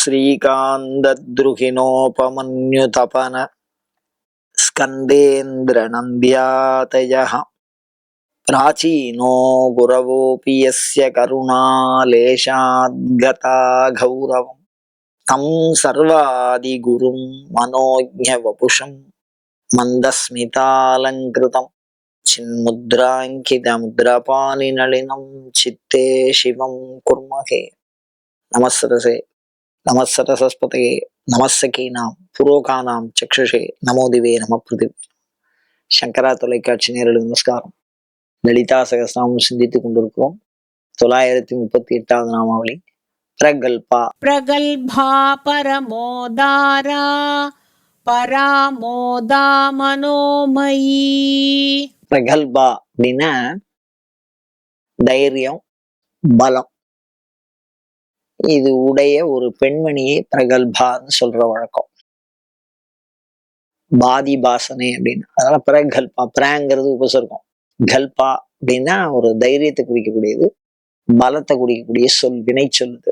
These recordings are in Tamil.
श्रीकान्तद्रुहिणोपमन्युतपन स्कन्देन्द्रनन्द्यातयः प्राचीनो गुरवोऽपि यस्य करुणालेशाद्गता गौरवम् तं सर्वादिगुरुं मनोज्ञवपुषं मन्दस्मितालङ्कृतं चिन्मुद्राङ्कितमुद्रपाणिनलिनं चित्ते शिवं कुर्महे नमस्सरसे நமசரசஸ்பதே நமசகீனாம் புரோகானாம் சக்ஷுஷே நமோதிவே நம பிருதிவி. சங்கரா தொலைக்காட்சி நேரலுக்கு நமஸ்காரம். லலிதா சகசநாமம் சிந்தித்துக் கொண்டிருக்கிறோம். தொள்ளாயிரத்தி முப்பத்தி எட்டாவது நாமாவளி. பிரகல்பா. பிரகல்பா பரமோதாரா பராமோதா மனோமயி பிரகல்பா அப்படின்னா தைரியம் பலம். இது உடைய ஒரு பெண்மணியை பிரகல்பான்னு சொல்ற வழக்கம். பாதி பாசனை அப்படின்னு. அதனால பிரகல்பா பிரங்கிறது உபசர்க்கம். கல்பா அப்படின்னா ஒரு தைரியத்தை குறிக்கக்கூடியது பலத்தை குறிக்கக்கூடிய சொல் வினை சொல்லுது.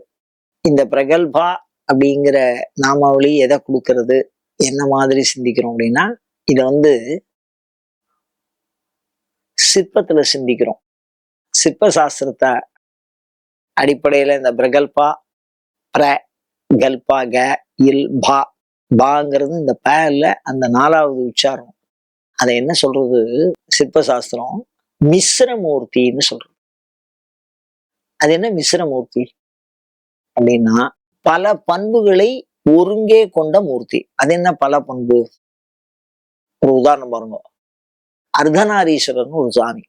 இந்த பிரகல்பா அப்படிங்கிற நாமாவளி எதை கொடுக்கறது என்ன மாதிரி சிந்திக்கிறோம் அப்படின்னா இதை வந்து சிற்பத்துல சிந்திக்கிறோம். சிற்ப சாஸ்திரத்தை அடிப்படையில இந்த பிரகல்பா பிர கல்பா க இல் பா பாங்கிறது இந்த பேர்ல அந்த நாலாவது உச்சாரம். அதை என்ன சொல்றது? சிற்ப சாஸ்திரம் மிஸ்ரமூர்த்தின்னு சொல்றது. அது என்ன மிஸ்ரமூர்த்தி? அப்படின்னா பல பண்புகளை ஒருங்கே கொண்ட மூர்த்தி. அது என்ன பல பண்பு? ஒரு உதாரணம் பாருங்க. அர்த்தநாரீஸ்வரர்னு ஒரு சாமி.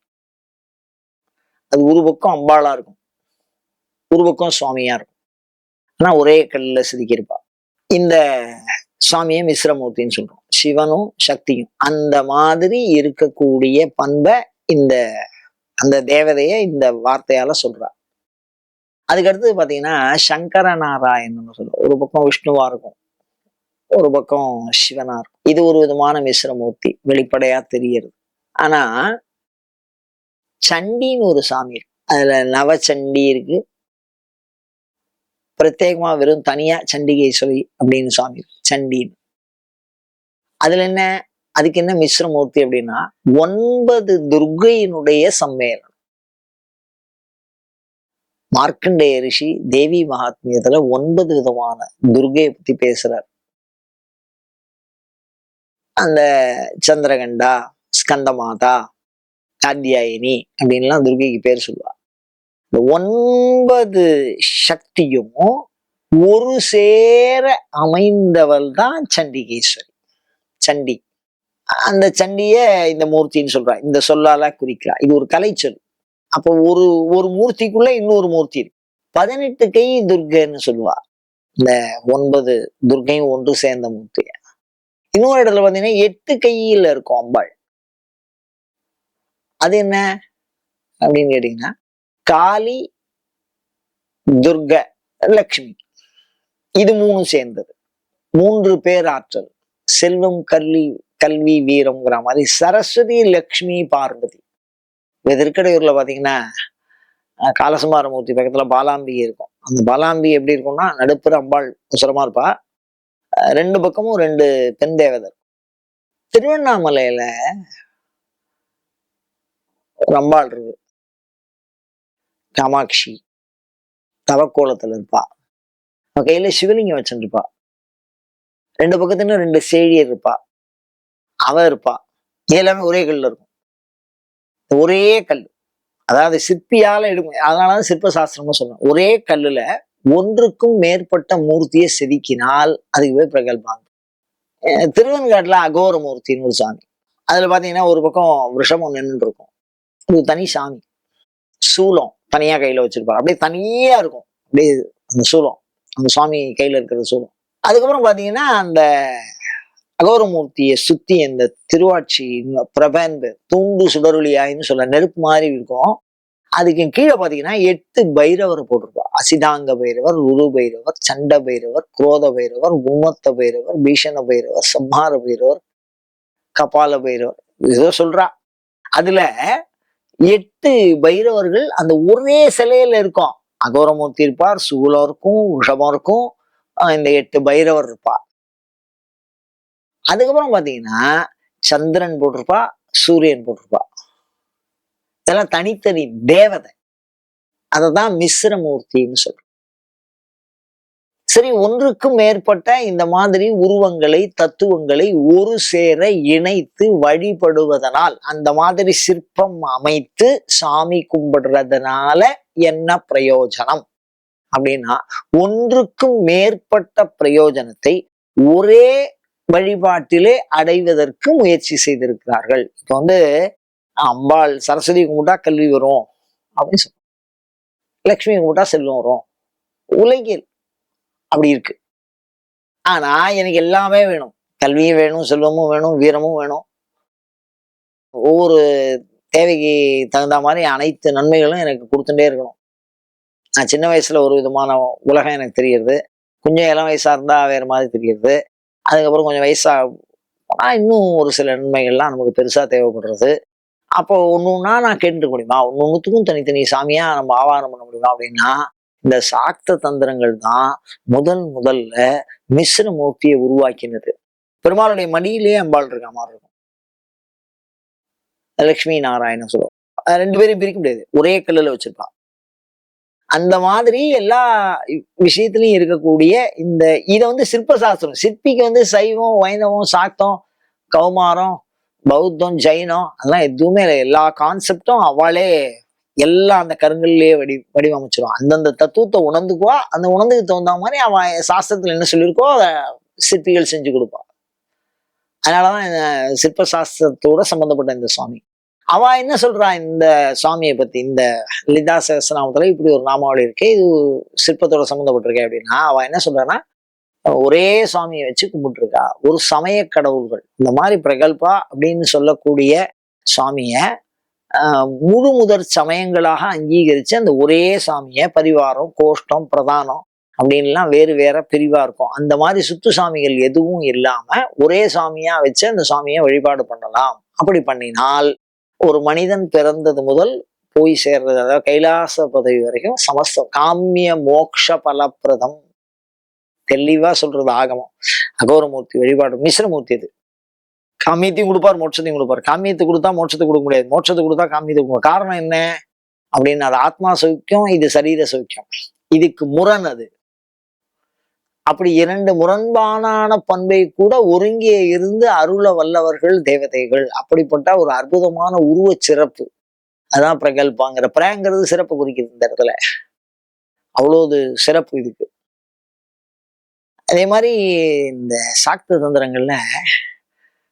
அது ஒரு பக்கம் அம்பாளா இருக்கும். ஒரு பக்கம் சுவாமியா இருக்கும். ஆனா ஒரே கல்லில் செதுக்கியிருப்பா இந்த சுவாமியை மிஸ்ரமூர்த்தின்னு சொல்றோம். சிவனும் சக்தியும். அந்த மாதிரி இருக்கக்கூடிய பண்பை இந்த அந்த தேவதைய இந்த வார்த்தையால சொல்றா. அதுக்கடுத்து பாத்தீங்கன்னா சங்கர நாராயணன் சொல்லுவோம் ஒரு பக்கம் விஷ்ணுவா இருக்கும். ஒரு பக்கம் சிவனா இருக்கும். இது ஒரு விதமான மிஸ்ரமூர்த்தி. வெளிப்படையா தெரியுது ஆனா சண்டின்னு ஒரு சாமி இருக்கு. அதுல நவச்சண்டி இருக்கு. பிரத்யேகமா வெறும் தனியா சண்டிகேஸ்வரி அப்படின்னு சுவாமி சண்டின்னு அதுல என்ன? அதுக்கு என்ன மிஸ்ரமூர்த்தி அப்படின்னா ஒன்பது துர்கையினுடைய சம்மேளனம். மார்க்கண்டேய ரிஷி தேவி மகாத்மியத்துல ஒன்பது விதமான துர்கையை பத்தி பேசுறார். அந்த சந்திரகண்டா ஸ்கந்தமாதா காத்தியாயினி அப்படின்லாம் துர்கைக்கு பேர் சொல்லுவா. இந்த ஒன்பது சக்தியும் ஒரு சேர அமைந்தவள் தான் சண்டிகேஸ்வரி. சண்டி. அந்த சண்டிய இந்த மூர்த்தின்னு சொல்றா. இந்த சொல்லால குறிக்கிறா. இது ஒரு கலைச்சொல் அப்போ ஒரு ஒரு மூர்த்திக்குள்ள இன்னொரு மூர்த்தி இருக்கு. பதினெட்டு கை துர்கைன்னு சொல்லுவா. இந்த ஒன்பது துர்கையும் ஒன்று சேர்ந்த மூர்த்தி. இன்னொரு இடத்துல பார்த்தீங்கன்னா எட்டு கையில் இருக்கும் அம்பாள். அது என்ன? அப்படின்னு கேட்டீங்கன்னா காளி துர்க லக்ஷ்மி. இது மூணு சேர்ந்தது. மூன்று பேர் ஆற்றல் செல்வம் கல்வி கல்வி வீரம்ங்கிற மாதிரி சரஸ்வதி லக்ஷ்மி பார்வதி. இந்த பாத்தீங்கன்னா காலசுமாரமூர்த்தி பக்கத்துல பாலாம்பி இருக்கும். அந்த பாலாம்பி எப்படி இருக்கும்னா நடுப்புற அம்பாள் உசரமா இருப்பா. ரெண்டு பக்கமும் ரெண்டு பெண் தேவதர் திருவண்ணாமலையில ஒரு அம்பாள் இருக்கு. காமாட்சி தவக்கோலத்தில் இருப்பா அவன் கையில சிவலிங்கம் வச்சுருப்பா ரெண்டு பக்கத்துல ரெண்டு சேழியர் இருப்பா. அவ இருப்பா. எல்லாமே ஒரே கல்லில் இருக்கும். ஒரே கல். அதாவது சிற்பியால எடுக்கும். அதனாலதான் சிற்ப சாஸ்திரம்னு சொல்றேன் ஒரே கல்லுல ஒன்றுக்கும் மேற்பட்ட மூர்த்தியை செதுக்கினால் அதுக்கு பேர் பிரகல்பாங்க அஹ் அகோர மூர்த்தின்னு ஒரு சாமி. அதுல பாத்தீங்கன்னா ஒரு பக்கம் விஷமம் நின்று இருக்கும். ஒரு தனி சாமி. சூலம். தனியா கையில வச்சிருப்பாரு. அப்படியே தனியா இருக்கும். அப்படியே அந்த சூலம். அந்த சுவாமி கையில இருக்கிற சூலம். அதுக்கப்புறம் பாத்தீங்கன்னா அந்த அகோரமூர்த்தியை சுத்தி அந்த திருவாட்சி பிரபந்து தூண்டு சுடருளியாயின்னு சொல்ல நெருப்பு மாதிரி இருக்கும். அதுக்கு கீழே பாத்தீங்கன்னா எட்டு பைரவர் போட்டிருப்பா அசிதாங்க பைரவர் உரு பைரவர் சண்ட பைரவர் குரோத பைரவர் உம்மத்த பைரவர் பீஷண பைரவர் சம்ஹார பைரவர் கபால பைரவர். ஏதோ சொல்றா. அதுல எட்டு பைரவர்கள் அந்த ஒரே சிலையில இருக்கும். அகோரமூர்த்தி இருப்பார் சூலம் இருக்கும் விஷமம் இருக்கும் இந்த எட்டு பைரவர் இருப்பா அதுக்கப்புறம் பாத்தீங்கன்னா சந்திரன் போட்டிருப்பா சூரியன் போட்டிருப்பா. இதெல்லாம் தனித்தனி தேவதை. அததான் மிஸ்ரமூர்த்தின்னு சொல்றோம். சரி ஒன்றுக்கும் மேற்பட்ட இந்த மாதிரி உருவங்களை தத்துவங்களை ஒரு சேர இணைத்து வழிபடுவதனால் அந்த மாதிரி சிற்பம் அமைத்து சாமி கும்பிடுறதுனால என்ன பிரயோஜனம்? அப்படின்னா ஒன்றுக்கும் மேற்பட்ட பிரயோஜனத்தை ஒரே வழிபாட்டிலே அடைவதற்கு முயற்சி செய்திருக்கிறார்கள். இப்போ வந்து அம்பாள் சரஸ்வதி கும்பிட்டா கல்வி வரும் அப்படின்னு சொல்லுவோம் லக்ஷ்மி கும்பிட்டா செல்வம் வரும். உலகில் அப்படி இருக்கு. ஆனா எனக்கு எல்லாமே வேணும். கல்வியும் வேணும் செல்வமும் வேணும் வீரமும் வேணும். ஒவ்வொரு தேவைக்கு தகுந்த மாதிரி அனைத்து நன்மைகளும் எனக்கு கொடுத்துட்டே இருக்கணும். நான் சின்ன வயசுல ஒரு விதமான உலகம் எனக்கு தெரியுது கொஞ்சம் இளம் வயசா இருந்தா வேற மாதிரி தெரியுது அதுக்கப்புறம் கொஞ்சம் வயசா போனா இன்னும் ஒரு சில நன்மைகள்லாம் நமக்கு பெருசா தேவைப்படுறது. அப்போ ஒன்று ஒன்றா நான் கேட்டுக்க முடியுமா? ஒன்று ஒன்றுத்துக்கும் தனித்தனி சாமியா நம்ம ஆவாரம் பண்ண முடியுமா அப்படின்னா இந்த சாக்த தந்திரங்கள் தான் முதல் முதல்ல மிஸ்ர மூர்த்தியை உருவாக்கினது. பெருமாளுடைய மடியிலே அம்பாள் இருக்க மாதிரி இருக்கும். லக்ஷ்மி நாராயணன் சொல்லுவோம் ரெண்டு பேரையும் பிரிக்க முடியாது. ஒரே கல்லுல வச்சிருப்பான் அந்த மாதிரி எல்லா விஷயத்திலையும் இருக்கக்கூடிய இந்த இதை வந்து சிற்பசாஸ்திரம். சிற்பிக்கு வந்து சைவம் வைணவம் சாக்தம் கௌமாரம் பௌத்தம் ஜைனம் அதெல்லாம் எதுவுமே இல்லை. எல்லா கான்செப்டும் அவளே எல்லாம் அந்த கருங்கல்லையே வடி வடிவமைச்சிடும் அந்தந்த தத்துவத்தை உணர்ந்துக்குவா அந்த உணர்ந்துக்கு தகுந்த மாதிரி அவன் சாஸ்திரத்துல என்ன சொல்லியிருக்கோ அதை சிற்பிகள் செஞ்சு கொடுப்பான் அதனாலதான் சிற்ப சாஸ்திரத்தோட சம்பந்தப்பட்ட இந்த சுவாமி. அவ என்ன சொல்றா இந்த சுவாமியை பத்தி இந்த லிதா சகசநாமத்துல இப்படி ஒரு நாமாவளி இருக்கு இது சிற்பத்தோட சம்மந்தப்பட்டிருக்கே அப்படின்னா அவ என்ன சொல்றான்னா ஒரே சுவாமியை வச்சு கும்பிட்டுருக்கா. ஒரு சமய கடவுள்கள் இந்த மாதிரி பிரகல்பா அப்படின்னு சொல்லக்கூடிய சுவாமிய முழு முதற் சமயங்களாக அங்கீகரிச்சு அந்த ஒரே சாமியை பரிவாரம் கோஷ்டம் பிரதானம் அப்படின்லாம் வேறு வேற பிரிவா இருக்கும். அந்த மாதிரி சுத்து சாமிகள் எதுவும் இல்லாம ஒரே சாமியா வச்சு அந்த சாமியை வழிபாடு பண்ணலாம். அப்படி பண்ணினால் ஒரு மனிதன் பிறந்தது முதல் போய் சேர்றது அதாவது கைலாச பதவி வரைக்கும் சமஸ்த காமிய மோக்ஷ பலப்பிரதம் தெளிவா சொல்றது ஆகமம். அகோரமூர்த்தி வழிபாடு மிஸ்ரமூர்த்தி அது. காமியத்தையும் கொடுப்பார் மோட்சத்தையும் கொடுப்பார். காமியத்தை கொடுத்தா மோட்சத்தை கொடுக்க முடியாது. மோட்சத்தை கொடுத்தா காமியத்தை கொடுப்பார் காரணம் என்ன? அப்படின்னு அது ஆத்மா சௌக்கியம் இது சரீர சௌக்கியம். இதுக்கு முரண் அது. அப்படி இரண்டு முரண்பானான பண்பை கூட ஒருங்கே இருந்து அருள வல்லவர்கள் தேவதைகள். அப்படிப்பட்ட ஒரு அற்புதமான உருவச் சிறப்பு. அதான் பிரகல்பாங்கிற. பிரங்கிறது சிறப்பு குறிக்கிறது இந்த இடத்துல. அவ்வளவு சிறப்பு இதுக்கு. அதே மாதிரி இந்த சாக்த தந்திரங்கள்ல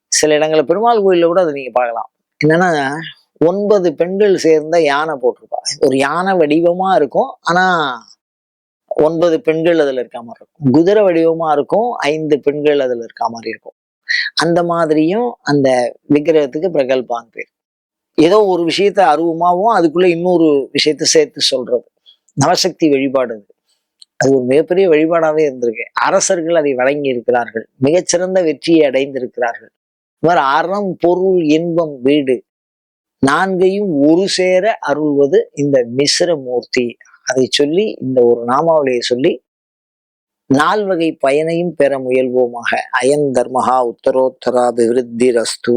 சில இடங்களில் பெருமாள் கோயில்ல கூட அதை நீங்க பார்க்கலாம். என்னன்னா ஒன்பது பெண்கள் சேர்ந்த யானை போட்டிருப்பா. ஒரு யானை வடிவமா இருக்கும். ஆனா ஒன்பது பெண்கள் அதுல இருக்க மாதிரி இருக்கும். குதிரை வடிவமா இருக்கும். ஐந்து பெண்கள் அதுல இருக்க மாதிரி இருக்கும். அந்த மாதிரியும் அந்த விக்கிரகத்துக்கு பிரகல்பான் பேர். ஏதோ ஒரு விஷயத்த அருவமாவும் அதுக்குள்ள இன்னொரு விஷயத்த சேர்த்து சொல்றது. நவசக்தி வழிபாடு அது. அது ஒரு மிகப்பெரிய வழிபாடாவே இருந்திருக்கு. அரசர்கள் அதை வழங்கி இருக்கிறார்கள் மிகச்சிறந்த வெற்றியை அடைந்திருக்கிறார்கள். இவர் அறம் பொருள் இன்பம் வீடு. நான்கையும் ஒரு சேர அருள்வது இந்த மிஸ்ர மூர்த்தி. அதை சொல்லி இந்த ஒரு நாமாவளியை சொல்லி நால்வகை பயனையும் பெற முயல்வோமாக. அயன் தர்மஹா உத்தரோத்தராபிவிருத்தி ரஸ்து